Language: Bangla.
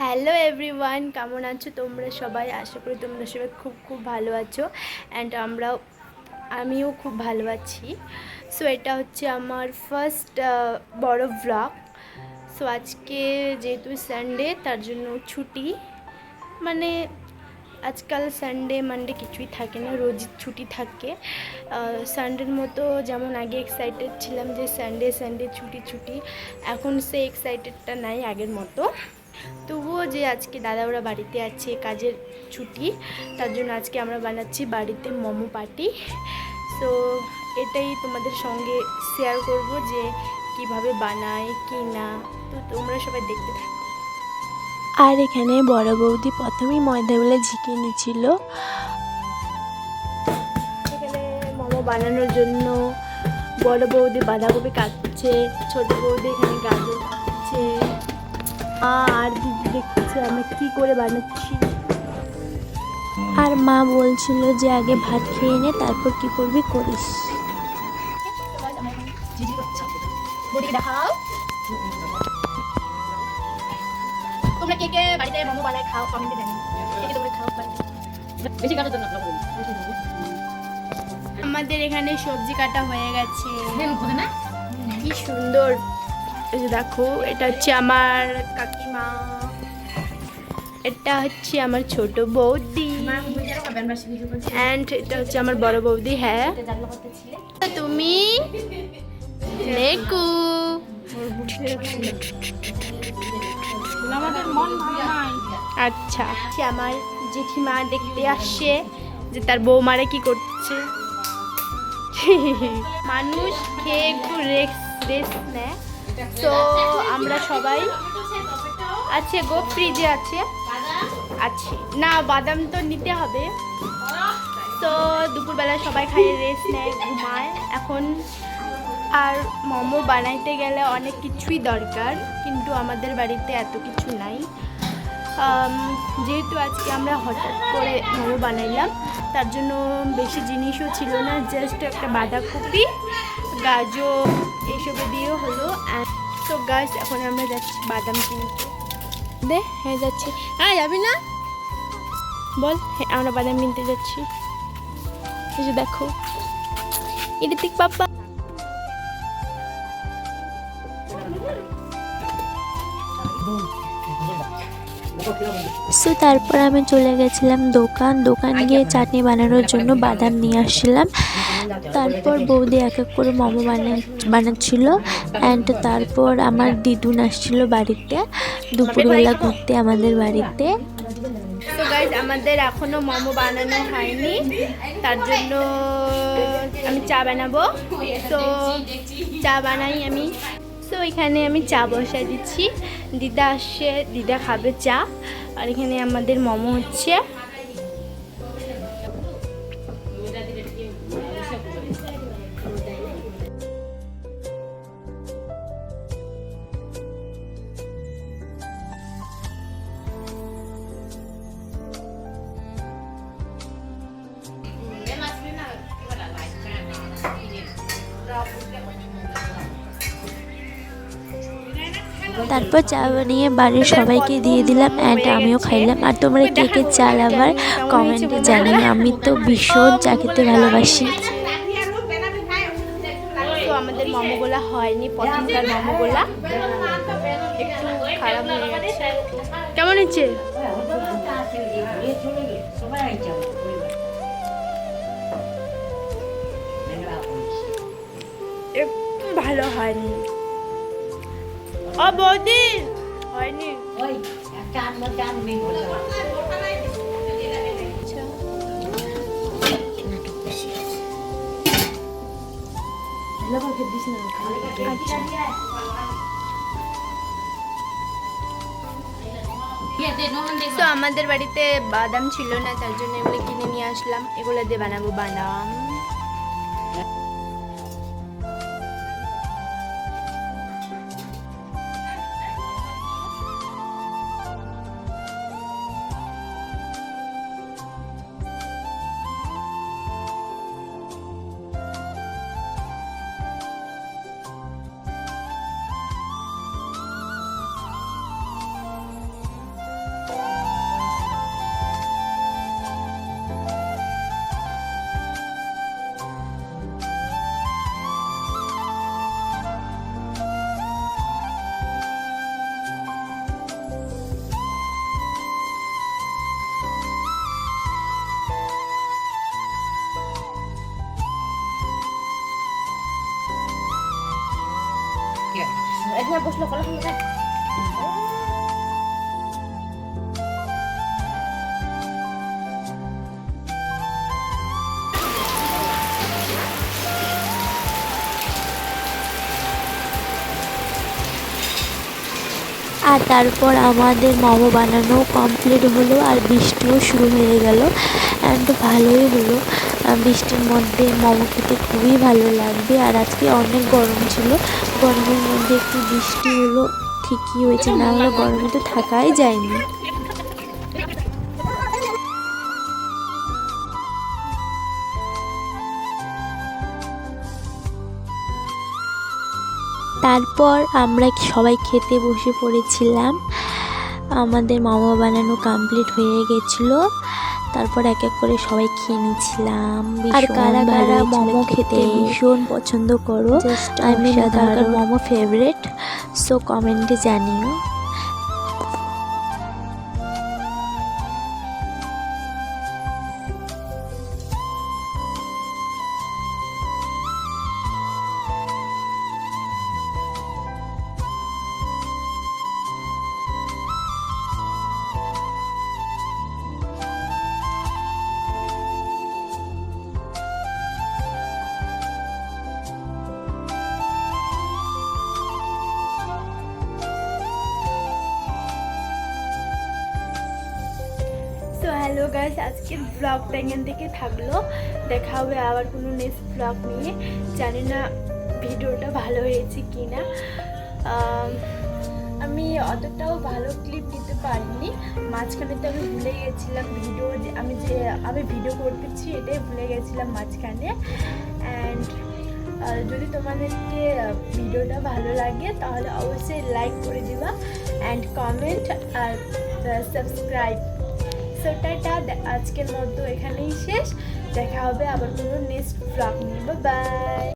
হ্যালো এভরিওয়ান, কেমন আছো তোমরা সবাই? আশা করি তোমরা সবাই খুব খুব ভালো আছো। অ্যান্ড আমরাও, আমিও খুব ভালো আছি। সো এটা হচ্ছে আমার ফার্স্ট বড় ব্লগ সো আজকে যেহেতু সানডে তার জন্য ছুটি। মানে আজকাল সানডে মানডে কিছুই থাকে না, রোজ ছুটি থাকে। সানডের মতো যেমন আগে এক্সাইটেড ছিলাম যে সানডে সানডে ছুটি ছুটি। এখন সে এক্সাইটেডটা নাই আগের মতো। তবুও যে আজকে দাদা ওরা বাড়িতে আছে কাজের ছুটি তার জন্য আজকে আমরা বানাচ্ছি বাড়িতে মোমো পার্টি। তো এটাই তোমাদের সঙ্গে শেয়ার করব যে কীভাবে বানায় কি না। তো তোমরা সবাই দেখতে থাকো। আর এখানে বড় বৌদি প্রথমেই ময়দাগুলো ঝিঁকে নিচ্ছিল এখানে মোমো বানানোর জন্য বড় বৌদি বাঁধাকপি কাটছে ছোট বৌদি এখানে গাজর কাটছে। আর দিদি দেখছে আমি কি করে বানাচ্ছি। আর মা বলছিল যে আগে ভাত খেয়ে নে তারপর কি করবি করিস। তোমরা কে কে বাড়িতে মোমো বানায় খাও কমেন্টে জানি কে কে তোমরা খাও বাড়িতে। বেশি কাটার জন্য আমাদের এখানে সবজি কাটা হয়ে গেছে। না? কি সুন্দর। এই যে দেখো এটা হচ্ছে আমার কাকিমা। এটা হচ্ছে আমার ছোট বৌদি। অ্যান্ড এটা হচ্ছে আমার বড় বৌদি হ্যাঁ। তুমি? নেকু আচ্ছা আমার জেঠিমা দেখতে আসছে যে তার বৌমারা কি করছে। মানুষ খেয়ে একটু রেস্ট রেস্ট নেয়। তো আমরা সবাই আছে গো ফ্রিজে আছে। আছে। না, বাদাম তো নিতে হবে। তো দুপুরবেলা সবাই খাইয়ে রেস্ট নেয়, ঘুমায়। এখন আর মোমো বানাইতে গেলে অনেক কিছুই দরকার, কিন্তু আমাদের বাড়িতে এত কিছু নাই। যেহেতু আজকে আমরা হঠাৎ করে মোমো বানাইলাম, তার জন্য বেশি জিনিসও ছিল না জাস্ট একটা বাঁধাকপি গাজর এইসব দিয়েও হলো তো গাছ এখন আমরা যাচ্ছি বাদাম কিনতে। দে হ্যাঁ যাচ্ছি। হ্যাঁ যাবি না? বল হ্যাঁ আমরা বাদাম কিনতে যাচ্ছি। এই যে দেখো ইদিক পাপা। সো তারপর আমি চলে গেছিলাম দোকান। দোকান গিয়ে চাটনি বানানোর জন্য বাদাম নিয়ে আসছিলাম। তারপর বৌদি এক এক করে মোমো বানা বানাচ্ছিল। অ্যান্ড তারপর আমার দিদুন আসছিল বাড়িতে। দুপুরবেলা ঘুরতে আমাদের বাড়িতে। তো আমাদের এখনও মোমো বানানো হয়নি। তার জন্য আমি চা বানাবো। তো চা বানাই আমি। তো এখানে আমি চা বসাই দিচ্ছি। দিদা আসছে দিদা খাবে চা। আর এখানে আমাদের মোমো হচ্ছে তারপর চা বানিয়ে বাড়ির সবাইকে দিয়ে দিলাম অ্যান্ড আমিও খাইলাম। আর তোমরা কে কে চা আবার কমেন্টে জানিও, আমি তো ভীষণ চা খেতে ভালোবাসি আমাদের মোমোগুলা হয়নি প্রথমকার একটু খারাপ হয়ে গেছে। কেমন হচ্ছে একটু ভালো হয়নি। ও বৌদি হয়নি। তো আমাদের বাড়িতে বাদাম ছিল না, তার জন্য এগুলো কিনে নিয়ে আসলাম। এগুলো দিয়ে বানাবো বাদাম। বসল কলা আর তারপর আমাদের মোমো বানানো কমপ্লিট হলো আর বৃষ্টিও শুরু হয়ে গেল। অ্যান্ড ভালোই হলো। বৃষ্টির মধ্যে মোমো খেতে খুবই ভালো লাগবে। আর আজকে অনেক গরম ছিল। গরমের মধ্যে একটু বৃষ্টি হলো, ঠিকই হয়েছে, না হলে গরমে তো থাকাই যায়নি। তারপর আমরা সবাই খেতে বসে পড়েছিলাম। আমাদের মামা বানানো কমপ্লিট হয়ে গেছিল। তারপর এক এক করে সবাই খেয়ে নিচ্ছিলাম। আর কারা কারা মোমো খেতে ভীষণ পছন্দ করো আমি মিন মোমো ফেভারেট সো কমেন্টে জানিও। হ্যালো গাইস আজকের ব্লগটা এখান থেকে থাকল। দেখা হবে আবার কোনো নেক্সট ব্লগ নিয়ে। জানি না ভিডিওটা ভালো হয়েছে কি না আমি অতটাও ভালো ক্লিপ নিতে পারিনি। মাঝখানে তো আমি ভুলে গেছিলাম ভিডিও আমি যে আমি ভিডিও করতেছি, এটাই ভুলে গেছিলাম মাঝখানে। অ্যান্ড যদি তোমাদেরকে ভিডিওটা ভালো লাগে, তাহলে অবশ্যই লাইক করে দিবা। অ্যান্ড কমেন্ট আর সাবস্ক্রাইব টাটা আজকের মতো এখানেই শেষ। দেখা হবে আবার কোনো নেক্সট ব্লগ নিয়ে। বাই